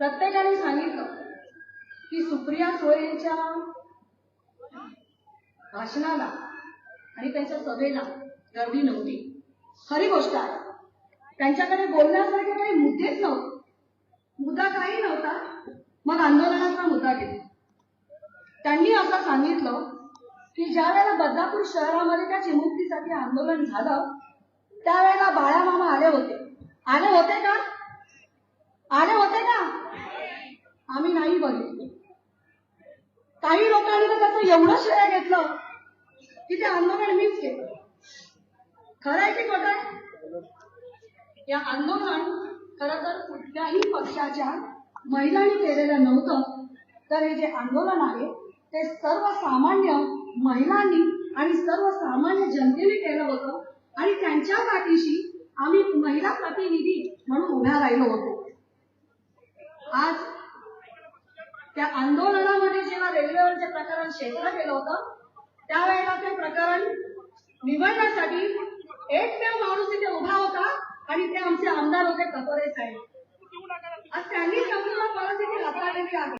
प्रत्येकाने सांगितलं की सुप्रिया सुळेंच्या भाषणाला आणि त्यांच्या सभेला गर्दी नव्हती. खरी गोष्ट आहे. त्यांच्याकडे बोलण्यासारखे काही मुद्देच नव्हते. मुद्दा काही नव्हता. मग आंदोलनाचा मुद्दा घेतला त्यांनी असं सांगितलं की ज्या वेळेला बदलापूर शहरामध्ये त्या चिमुक्तीसाठी आंदोलन झालं त्यावेळेला बाळामामा आले होते. आले होते का आले होते का आम्ही नाही बघितली. काही लोकांनी तर त्याचं एवढं श्रेय घेतलं की ते आंदोलन मीच केलं. खरं आहे की खोट आहे? या आंदोलन खर तर कुठल्याही पक्षाच्या महिलांनी केलेलं नव्हतं. तर हे जे आंदोलन आहे ते सर्वसामान्य महिलांनी आणि सर्वसामान्य जनतेने केलं होतं आणि त्यांच्या पाठीशी आम्ही महिला प्रतिनिधी म्हणून उभ्या राहिलो होतो. आज त्या आंदोलनामध्ये जेव्हा रेल्वेवरचे प्रकरण क्षेत्र गेलं होतं त्यावेळेला ते प्रकरण निवडण्यासाठी एकमेव माणूस तिथे उभा होता आणि ते आमचे आमदार होते कपोरे साहेब. आज त्यांनी संपूर्ण परिस्थिती हाताळलेली आहे.